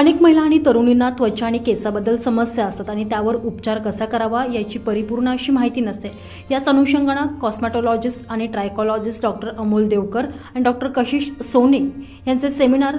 अनेक महिला आणि तरुणींना त्वचा आणि केसाबद्दल समस्या असतात आणि त्यावर उपचार कसा करावा याची परिपूर्ण अशी माहिती नसते. याच अनुषंगानं कॉस्मॅटॉलॉजिस्ट आणि ट्रायकॉलॉजिस्ट डॉक्टर अमोल देवकर आणि डॉक्टर कशिश सोने यांचे सेमिनार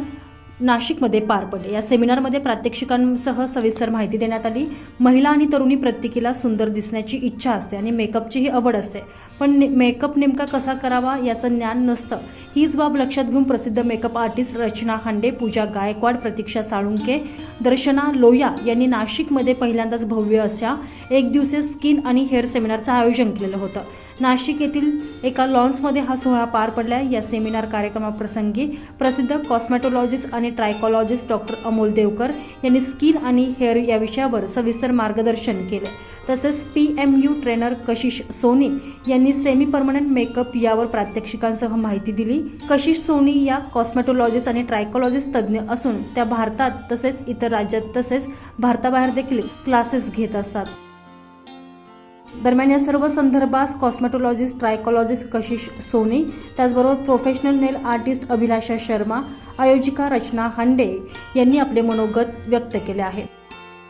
नाशिकमध्ये पार पडले. या सेमिनारमध्ये प्रात्यक्षिकांसह सविस्तर माहिती देण्यात आली. महिला आणि तरुणी प्रत्येकीला सुंदर दिसण्याची इच्छा असते आणि मेकअपचीही आवड असते. पण ने- मेकअप नेमका कसा करावा याचं ज्ञान नसतं. हीच बाब लक्षात घेऊन प्रसिद्ध मेकअप आर्टिस्ट रचना हांडे पूजा गायकवाड प्रतीक्षा साळुंके दर्शना लोया यांनी नाशिकमध्ये पहिल्यांदाच भव्य अशा एक दिवसीय स्किन आणि हेअर सेमिनारचं आयोजन केलेलं होतं. नाशिक येथील एका लॉन्समध्ये हा सोहळा पार पडला. या सेमिनार कार्यक्रमाप्रसंगी प्रसिद्ध कॉस्मॅटॉलॉजिस्ट आणि ट्रायकॉलॉजिस्ट डॉक्टर अमोल देवकर यांनी स्किन आणि हेअर या विषयावर सविस्तर मार्गदर्शन केले. तसेच P M U trainer Kashish Soni यांनी सेमी परमनंट मेकअप यावर प्रात्यक्षिकांसह माहिती दिली. कशिश सोनी या कॉस्मेटोलॉजिस्ट आणि ट्रायकोलॉजिस्ट तज्ज्ञ असून त्या भारतात तसेच इतर राज्यात तसेच भारताबाहेर देखील क्लासेस घेत असतात. दरम्यान या सर्व संदर्भात कॉस्मेटोलॉजिस्ट ट्रायकोलॉजिस्ट कशिश सोनी त्याचबरोबर professional nail artist Abhilasha Sharma आयोजिका Rachana Hande यांनी आपले मनोगत व्यक्त केले आहे.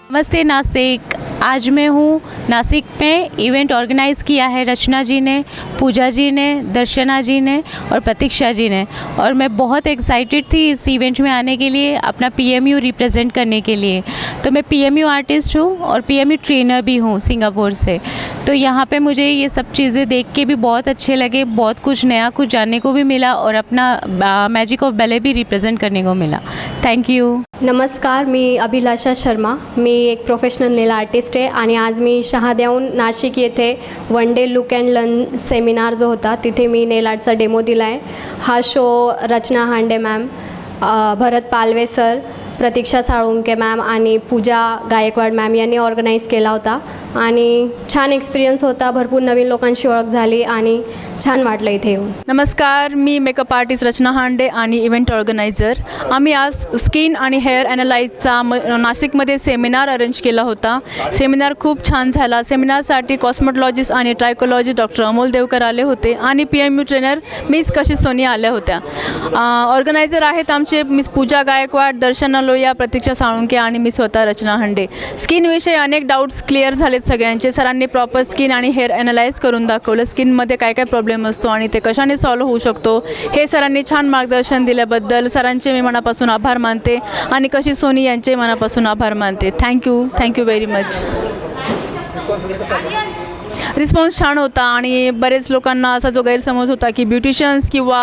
नमस्ते नासिक. आज मैं हूँ नासिक में इवेंट ऑर्गेनाइज़ किया है रचना जी ने, पूजा जी ने, दर्शना जी ने और प्रतीक्षा जी ने। और मैं बहुत एक्साइटेड थी इस इवेंट में आने के लिए, अपना पीएमयू रिप्रेजेंट करने के लिए। तो मैं पीएमयू आर्टिस्ट हूँ और पीएमयू ट्रेनर भी हूँ सिंगापुर से। तो यहाँ पे मुझे ये सब चीज़ें देख के भी बहुत अच्छे लगे, बहुत कुछ नया, कुछ जानने को भी मिला और अपना मैजिक ऑफ़ बैले भी रिप्रेजेंट करने को मिला। थैंक यू नमस्कार मी अभिलाषा शर्मा. मी एक प्रोफेशनल नेल आर्टिस्ट आहे आणि आज मी शहाद्याहून नाशिक येथे one day look and learn seminar जो होता तिथे मी नेल आर्टचा डेमो दिला आहे हा show Rachana Hande ma'am Bharat Palve sir Pratiksha Salunke ma'am आणि पूजा गायकवाड मॅम यांनी ऑर्गनाईज केला होता. आणि छान एक्सपिरियन्स होता. भरपूर नवीन लोकांशी ओळख झाली आणि छान वाटलं इथे येऊन. नमस्कार मी मेकअप आर्टिस्ट रचना हांडे आणि इव्हेंट ऑर्गनायझर आम्ही आज स्किन आणि हेअर ॲनालाइजचा म नाशिकमध्ये सेमिनार अरेंज केला होता. सेमिनार खूप छान झाला. सेमिनारसाठी कॉस्मेटॉलॉजिस्ट आणि ट्रायकोलॉजिस्ट डॉक्टर अमोल देवकर आले होते आणि P M U trainer miss Kashish Soni आल्या होत्या. ऑर्गनायझर आहेत आमचे मिस पूजा गायकवाड दर्शना या प्रतीक्षा साळुंके आणि मी स्वतः रचना हांडे. स्किनविषयी अनेक डाऊट्स क्लिअर झालेत सगळ्यांचे. सरांनी प्रॉपर स्किन आणि हेअर ॲनालाइज करून दाखवलं. स्किनमध्ये काय काय प्रॉब्लेम असतो आणि ते कशाने सॉल्व्ह होऊ शकतो हे सरांनी छान मार्गदर्शन दिल्याबद्दल सरांचे मी मनापासून आभार मानते आणि कशी सोनी यांचे मनापासून आभार मानते. Thank you thank you very much response छान होता आणि बरेच लोकांना असा जो गैरसमज होता की ब्युटिशियन्स किंवा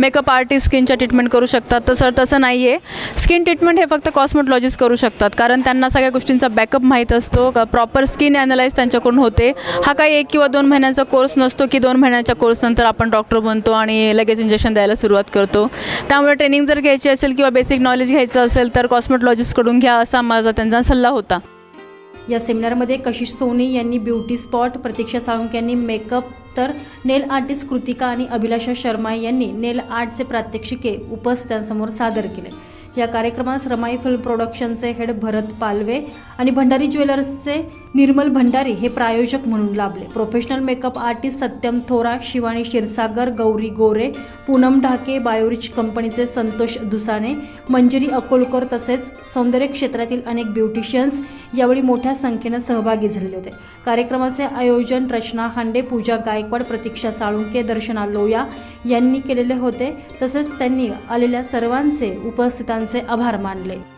मेकअप आर्टिस्ट स्किनच्या ट्रीटमेंट करू शकतात. तर सर तसं नाही आहे स्किन ट्रीटमेंट हे फक्त कॉस्मेटॉलॉजिस्ट करू शकतात. कारण त्यांना सगळ्या गोष्टींचा बॅकअप माहीत असतो. का प्रॉपर स्किन ॲनालाइज त्यांच्याकडून होते. हा काही एक किंवा दोन महिन्यांचा कोर्स नसतो की दोन महिन्यांच्या कोर्सनंतर आपण डॉक्टर बनतो आणि लगेच इंजेक्शन द्यायला सुरुवात करतो. त्यामुळे ट्रेनिंग जर घ्यायची असेल किंवा बेसिक नॉलेज घ्यायचं असेल तर कॉस्मेटॉलॉजिस्टकडून घ्या असा माझा त्यांचा सल्ला होता. या सेमिनारमध्ये कशिश सोनी यांनी ब्युटी स्पॉट प्रतीक्षा साळुंक यांनी मेकअप तर नेल आर्टिस्ट कृतिका आणि अभिलाषा शर्मा यांनी नेल आर्टचे प्रात्यक्षिके उपस्थितांसमोर सादर केले. या कार्यक्रमास रमाई फिल्म प्रोडक्शनचे हेड भरत पालवे आणि भंडारी ज्वेलर्सचे निर्मल भंडारी हे प्रायोजक म्हणून लाभले. प्रोफेशनल मेकअप आर्टिस्ट सत्यम थोरा शिवानी क्षीरसागर गौरी गोरे पूनम ढाके बायोरिच कंपनीचे संतोष दुसाने मंजिरी अकोलकर तसेच सौंदर्य क्षेत्रातील अनेक ब्युटिशियन्स यावेळी मोठ्या संख्येनं सहभागी झालेले होते. कार्यक्रमाचे आयोजन रचना हांडे पूजा गायकवाड प्रतीक्षा साळुंके दर्शना लोया यांनी केलेले होते. तसेच त्यांनी आलेल्या सर्वांचे उपस्थितांचे आभार मानले.